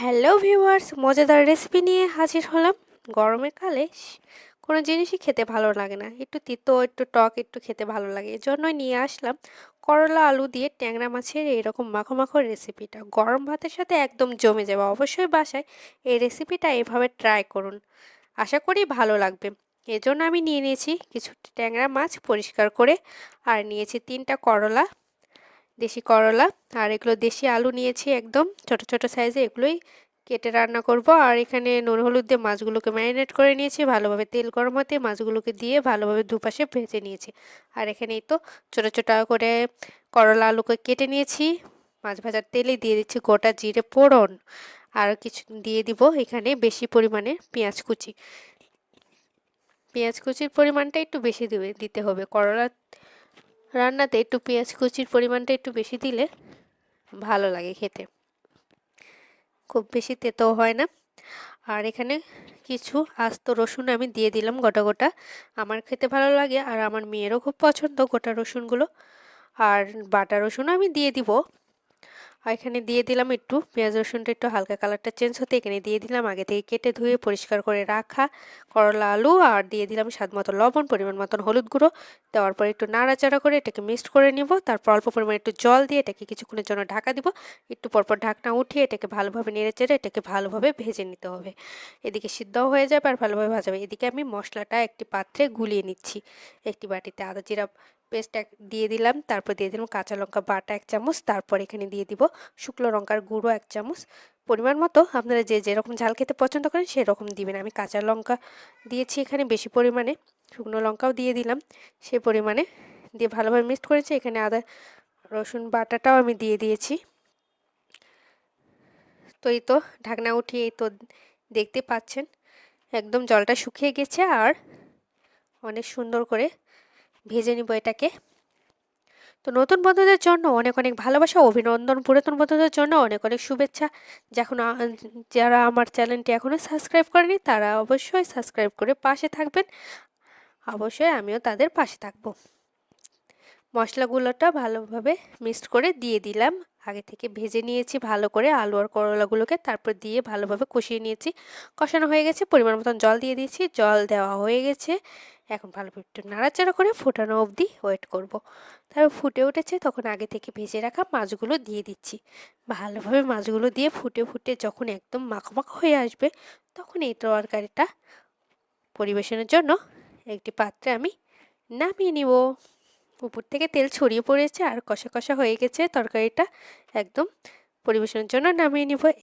Hello viewers, মজাদার recipe নিয়ে হাজির হলাম। গরমের কালে কোনো জিনিসই খেতে ভালো লাগে না। একটু তিতো, একটু টক, একটু খেতে ভালো লাগে। এজন্যই নিয়ে আসলাম করলা, আলু দিয়ে ট্যাংরা মাছের এইরকম মাখো মাখো রেসিপিটা গরম ভাতের সাথে একদম জমে যাবে। অবশ্যই বাসায় এই রেসিপিটা এভাবে ট্রাই করুন। আশা করি ভালো লাগবে। এজন্য আমি নিয়ে নিয়েছি কিছু ট্যাংরা মাছ পরিষ্কার করে। আর নিয়েছি তিনটা করলা। দেশি করলা, আর এগুলো দেশি আলু নিয়েছি একদম। ছোট ছোট সাইজে এগুলোই কেটে রান্না করব। আর এখানে নুন, হলুদ দিয়ে মাছগুলোকে ম্যারিনেট করে নিয়েছি, ভালোভাবে তেল গরম হতে মাছগুলোকে দিয়ে ভালোভাবে দুপাশে ভেজে নিয়েছি। আর এখানেই তো ছোট ছোট করে করলা আলুকে কেটে নিয়েছি। মাছ ভাজার তেলে দিয়ে দিচ্ছি গোটা জিরে ফোড়ন। আর কিছু দিয়ে দিব এখানে বেশি পরিমাণে পেঁয়াজ কুচি। পেঁয়াজ কুচির পরিমাণটা একটু বেশি দিতে হবে। করলা রান্নাতে একটু পেঁয়াজ কুচির পরিমাণটা একটু বেশি দিলে ভালো লাগে খেতে। খুব বেশি তেতো হয় না। আর এখানে কিছু আস্ত রসুন আমি দিয়ে দিলাম গোটা গোটা। আমার খেতে ভালো লাগে আর আমার মেয়েরও খুব পছন্দ গোটা রসুনগুলো। আর বাটা রসুনও আমি দিয়ে দিব। আর এখানে দিয়ে দিলাম একটু পেঁয়াজ, রসুনটা একটু হালকা কালারটা চেঞ্জ হতে এখানে দিয়ে দিলাম, আগে থেকে কেটে ধুয়ে পরিষ্কার করে রাখা করলা, আলু, আর দিয়ে দিলাম স্বাদ মতো লবণ, পরিমাণ মতন হলুদ গুঁড়ো। দেওয়ার পর একটু নাড়াচাড়া করে এটাকে মিক্সড করে নিব। তারপর অল্প পরিমাণ একটু জল দিয়ে এটাকে কিছুক্ষণের জন্য ঢাকা দিব। একটু পরপর ঢাকনা উঠিয়ে এটাকে ভালোভাবে নেড়ে চেড়ে এটাকে ভালোভাবে ভেজে নিতে হবে। এদিকে সিদ্ধও হয়ে যাবে আর ভালোভাবে ভাজাবে এদিকে আমি মশলাটা একটি পাত্রে গুলিয়ে নিচ্ছি। একটি বাটিতে আদা, জিরা পেস্ট এক দিয়ে দিলাম, তারপর দিয়ে দিলাম কাঁচা লঙ্কা বাটা এক চামচ, তারপর এখানে দিয়ে দিব শুকনো লঙ্কার গুঁড়ো এক চামচ। পরিমাণ মতো আপনারা যে যেরকম ঝাল খেতে পছন্দ করেন সেরকম দিবেন। আমি কাঁচা লঙ্কা দিয়েছি এখানে বেশি পরিমাণে, শুকনো লঙ্কাও দিয়ে দিলাম সে পরিমাণে। দিয়ে ভালোভাবে মিক্সড করেছি, এখানে আদা, রসুন বাটাটাও আমি দিয়ে দিয়েছি। তো এই তো ঢাকনা উঠিয়ে এই তো দেখতে পাচ্ছেন, একদম জলটা শুকিয়ে গেছে আর অনেক সুন্দর করে ভেজে নিব এটাকে। তো নতুন বন্ধুদের জন্য অনেক অনেক ভালোবাসা, অভিনন্দন। পুরাতন বন্ধুদের জন্য অনেক অনেক শুভেচ্ছা। যখন যারা আমার চ্যানেলটি এখনও সাবস্ক্রাইব করেনি, তারা অবশ্যই সাবস্ক্রাইব করে পাশে থাকবেন। অবশ্যই আমিও তাদের পাশে থাকব। মশলাগুলোটা ভালোভাবে মিক্সড করে দিয়ে দিলাম। আগে থেকে ভেজে নিয়েছি, ভালো করে আলু আর করলাগুলোকে তারপর দিয়ে ভালোভাবে কষিয়ে নিয়েছি। কষানো হয়ে গেছে, পরিমাণ মতন জল দিয়ে দিয়েছি। জল দেওয়া হয়ে গেছে। এখন ভালো একটু নাড়াচাড়া করে ফোটানো অবধি ওয়েট করব। তারপর ফুটে উঠেছে, তখন আগে থেকে ভেজে রাখা মাছগুলো দিয়ে দিচ্ছি। ভালোভাবে মাছগুলো দিয়ে ফুটে ফুটে যখন একদম মাখো মাখো হয়ে আসবে, তখন এই তরকারিটা পরিবেশনের জন্য একটি পাত্রে আমি নামিয়ে নিব। উপর থেকে তেল ছড়িয়ে পড়েছে আর কষা কষা হয়ে গেছে তরকারিটা। একদম পরিবেশনের জন্য নামিয়ে নিব।